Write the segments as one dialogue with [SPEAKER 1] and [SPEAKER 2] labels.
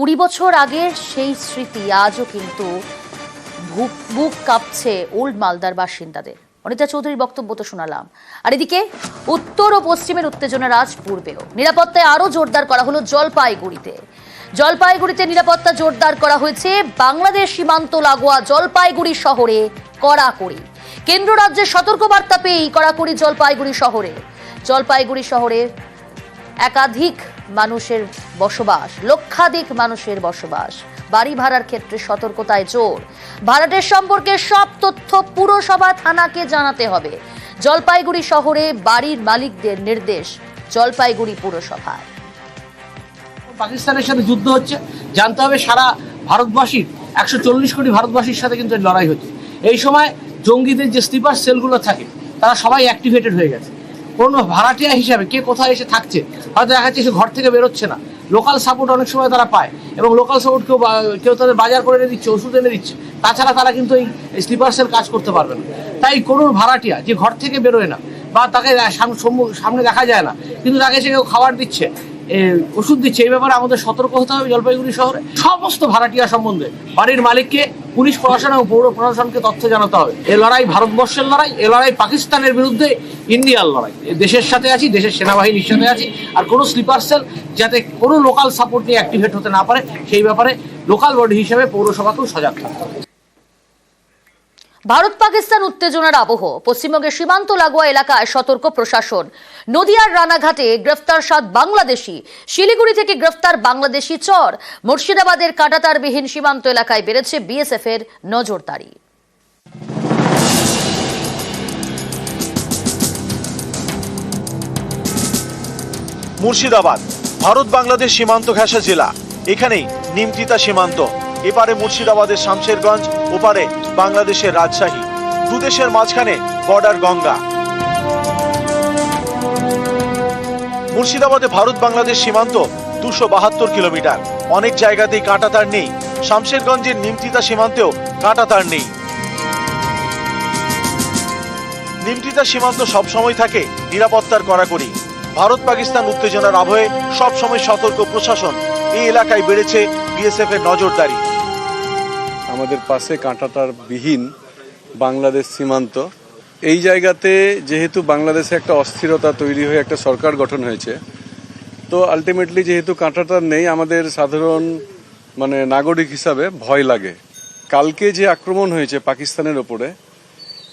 [SPEAKER 1] কুড়ি বছর আগের সেই স্মৃতি আজও কিন্তু বুক কাঁপছে ওল্ড মালদার বাসিন্দাদের। অনিতা চৌধুরীর বক্তব্য তো শোনালাম। আর এদিকে উত্তর ও পশ্চিমের উত্তেজনার আজ পূর্বেও। নিরাপত্তায় আরও জোরদার করা হলো জলপাইগুড়িতে। জলপাইগুড়িতে নিরাপত্তা জোরদার করা হয়েছে বাংলাদেশ সীমান্ত লাগোয়া জলপাইগুড়ি শহরে কড়াকড়ি। কেন্দ্র রাজ্যের সতর্কবার্তা পেয়েই কড়াকড়ি জলপাইগুড়ি শহরে। জলপাইগুড়ি শহরে একাধিক মানুষের বসবাস, লক্ষাধিক মানুষের বসবাস। বাড়ি ভাড়ার ক্ষেত্রে সতর্কতায় জোর। ভাড়াটের সম্পর্কে সব তথ্য পুরসভা থানাকে জানাতে হবে। জলপাইগুড়ি শহরে বাড়ির মালিকদের নির্দেশ জলপাইগুড়ি পুরসভার
[SPEAKER 2] পাকিস্তানের সাথে যুদ্ধ হচ্ছে। জানতে হবে সারা ভারতবাসীর, একশো চল্লিশ কোটি ভারতবাসীর সাথে কিন্তু লড়াই হচ্ছে। এই সময় জঙ্গিদের যে স্লিপার সেলগুলো থাকে, তারা সবাই অ্যাক্টিভেটেড হয়ে গেছে। কোনো ভাড়াটিয়া হিসাবে কে কোথায় এসে থাকছে? হয়তো দেখা যাচ্ছে সে ঘর থেকে বেরোচ্ছে না। লোকাল সাপোর্ট অনেক সময় তারা পায় এবং লোকাল সাপোর্ট কেউ কেউ তাদের বাজার করে এনে দিচ্ছে, ওষুধ এনে দিচ্ছে। তাছাড়া তারা কিন্তু এই স্লিপার্সের কাজ করতে পারবে না। তাই কোনো ভাড়াটিয়া, যে ঘর থেকে বেরোয় না বা তাকে সামনে দেখা যায় না। কিন্তু তাকে সে কেউ খাবার দিচ্ছে ওষুধ দিচ্ছে। এই ব্যাপারে আমাদের সতর্ক হতে হবে জলপাইগুড়ি শহরে। সমস্ত ভাড়াটিয়া সম্বন্ধে। বাড়ির মালিককে, পুলিশ প্রশাসন এবং পৌর প্রশাসনকে তথ্য জানাতে হবে। এ লড়াই ভারতবর্ষের লড়াই, এ লড়াই পাকিস্তানের বিরুদ্ধে ইন্ডিয়ার লড়াই। দেশের সাথে আছি, দেশের সেনাবাহিনীর সাথে আছি, আর কোনো স্লিপার সেল যাতে কোনো লোকাল সাপোর্ট নিয়ে অ্যাক্টিভেট হতে না পারে, সেই ব্যাপারে লোকাল বডি হিসেবে পৌরসভাকেও সজাগ থাকতে হবে।
[SPEAKER 1] ভারত পাকিস্তান উত্তেজনার আবহ। পশ্চিমবঙ্গের সীমান্ত লাগোয়া এলাকায় সতর্ক প্রশাসন। নদিয়ার রানাঘাটে গ্রেফতার সাত বাংলাদেশি। শিলিগুড়ি থেকে গ্রেফতার বাংলাদেশি চর। মুর্শিদাবাদের কাটাতারবিহীন সীমান্ত এলাকায় বেড়েছে বিএসএফ এর নজরদারি।
[SPEAKER 3] মুর্শিদাবাদ ভারত বাংলাদেশ সীমান্ত ঘেঁষা জেলা। এখানেই নিমতিতা সীমান্ত। এপারে মুর্শিদাবাদের শামশেরগঞ্জ, ওপারে বাংলাদেশের রাজশাহী। দুদেশের মাঝখানে বর্ডার গঙ্গা। মুর্শিদাবাদে ভারত বাংলাদেশ সীমান্ত দুশো বাহাত্তর কিলোমিটার। অনেক জায়গাতেই কাঁটাতার নেই। শামশেরগঞ্জের নিমতিতা সীমান্তেও কাঁটাতার নেই। নিমতিতা সীমান্ত সবসময় থাকে নিরাপত্তার কড়াকড়ি। ভারত পাকিস্তান উত্তেজনার আবহে সবসময় সতর্ক প্রশাসন। এই এলাকায় বেড়েছে বিএসএফ এর নজরদারি।
[SPEAKER 4] আমাদের পাশে কাঁটাটার বিহীন বাংলাদেশ সীমান্ত। এই জায়গাতে যেহেতু বাংলাদেশে একটা অস্থিরতা তৈরি হয়ে একটা সরকার গঠন হয়েছে, তো আলটিমেটলি যেহেতু কাঁটাটার নেই, আমাদের সাধারণ মানে নাগরিক হিসাবে ভয় লাগে। কালকে যে আক্রমণ হয়েছে পাকিস্তানের ওপরে,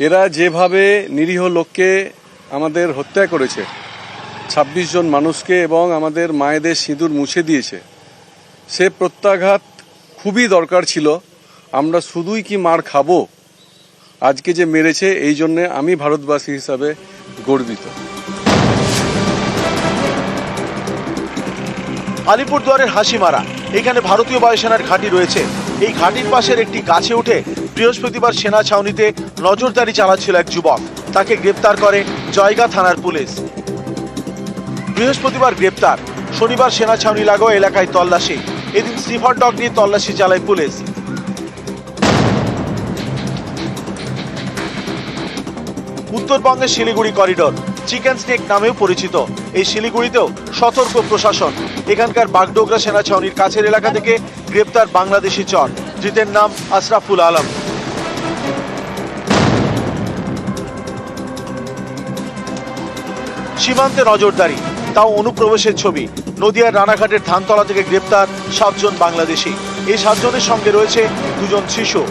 [SPEAKER 4] এরা যেভাবে নিরীহ লোককে আমাদের হত্যা করেছে, ছাব্বিশ জন মানুষকে এবং আমাদের মায়েদের সিঁদুর মুছে দিয়েছে, সে প্রত্যাঘাত খুবই দরকার ছিল। আমরা শুধুই কি মার খাব? আজকে যে মেরেছে, এই জন্যে আমি ভারতবাসী হিসাবে গর্বিত।
[SPEAKER 3] আলিপুরদুয়ারের হাসিমারা, এখানে ভারতীয় বায়ুসেনার ঘাঁটি রয়েছে। এই ঘাঁটির পাশের একটি গাছে উঠে বৃহস্পতিবার সেনা ছাউনিতে নজরদারি চালাচ্ছিল এক যুবক। তাকে গ্রেপ্তার করে জয়গা থানার পুলিশ। বৃহস্পতিবার গ্রেপ্তার। শনিবার সেনা ছাউনি লাগোয়া এলাকায় তল্লাশি। এদিন স্লিপার ডগ নিয়ে তল্লাশি চালায় পুলিশ। উত্তরবঙ্গের শিলিগুড়ি করিডোর, চিকেন স্নেক নামেও পরিচিত। এই শিলিগুড়িতেও সতর্ক প্রশাসন। এখানকার বাগডোগরা সেনা ছাউনির কাছের এলাকা থেকে গ্রেপ্তার বাংলাদেশি চর ধৃতের নাম আশরাফুল আলম। সীমান্তে নজরদারি, তাও অনুপ্রবেশের ছবি। নদিয়ার রানাঘাটের ধানতলা থেকে গ্রেপ্তার সাতজন বাংলাদেশি। এই সাতজনের সঙ্গে রয়েছে দুজন শিশু।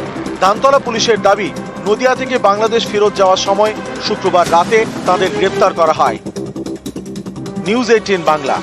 [SPEAKER 3] ধানতলা পুলিশের দাবি নদিয়া থেকে বাংলাদেশ ফেরত যাওয়ার সময় শুক্রবার রাতে তাদের গ্রেপ্তার করা হয়। News eighteen Bangla.